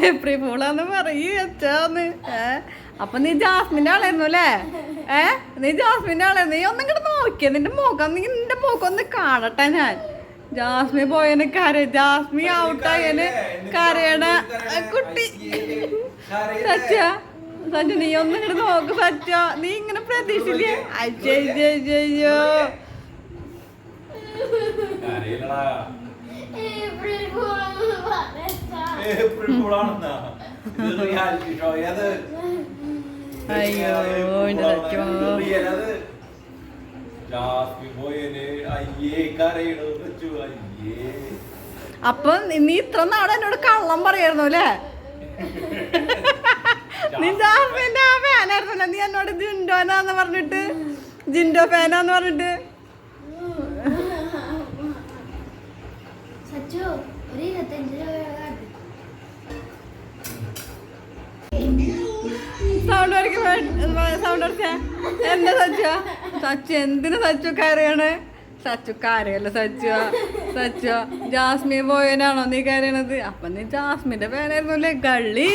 April ഫൂളാന്ന് പറയൂ അച്ഛാന്ന് ഏ അപ്പൊ നീ ജാസ്മിന്റെ ആളായിരുന്നു അല്ലേ? ഏ നീ ജാസ്മിന്റെ ആളായിരുന്നു. നീ ഒന്നും ഇങ്ങോട്ട് നോക്കിയ നിന്റെ മുഖം നീ നിന്റെ മുഖം ഒന്ന് കാണട്ടെ ഞാൻ. ജാസ്മി പോയനെ കര ജാസ്മി ഔട്ടായന് കരയണ കുട്ടി. സച്ച സച്ച നീ ഒന്നും ഇങ്ങോട്ട് നോക്ക് സച്ച നീ ഇങ്ങനെ പ്രതീക്ഷിച്ചില്ലേ അയ്യോ ഏപ്രിൽ അപ്പൊ നീ ഇത്ര നാളെ എന്നോട് കള്ളം പറയായിരുന്നു അല്ലേ? നിന്റെ ജാസ്മിന്റെ ആ ഫാനായിരുന്നല്ലോ നീ എന്നോട് ജിൻഡോനാന്ന് പറഞ്ഞിട്ട്? ജിൻഡോ ഫാനാന്ന് പറഞ്ഞിട്ട്? സച്ചു ഒരു ഇരുപത്തഞ്ച് രൂപ സൗണ്ട് വരയ്ക്ക് സൗണ്ട് വരച്ച എന്താ സച്ചു? സച്ചു എന്തിനു സച്ചു കരയാണ്? സച്ചു കരയല്ല സച്ചു. സച്ചു ജാസ്മിൻ പോയനാണോ നീ കരയണത്? അപ്പൊ നീ ജാസ്മിന്റെ ഫാനായിരുന്നു അല്ലേ? ഗള്ളി.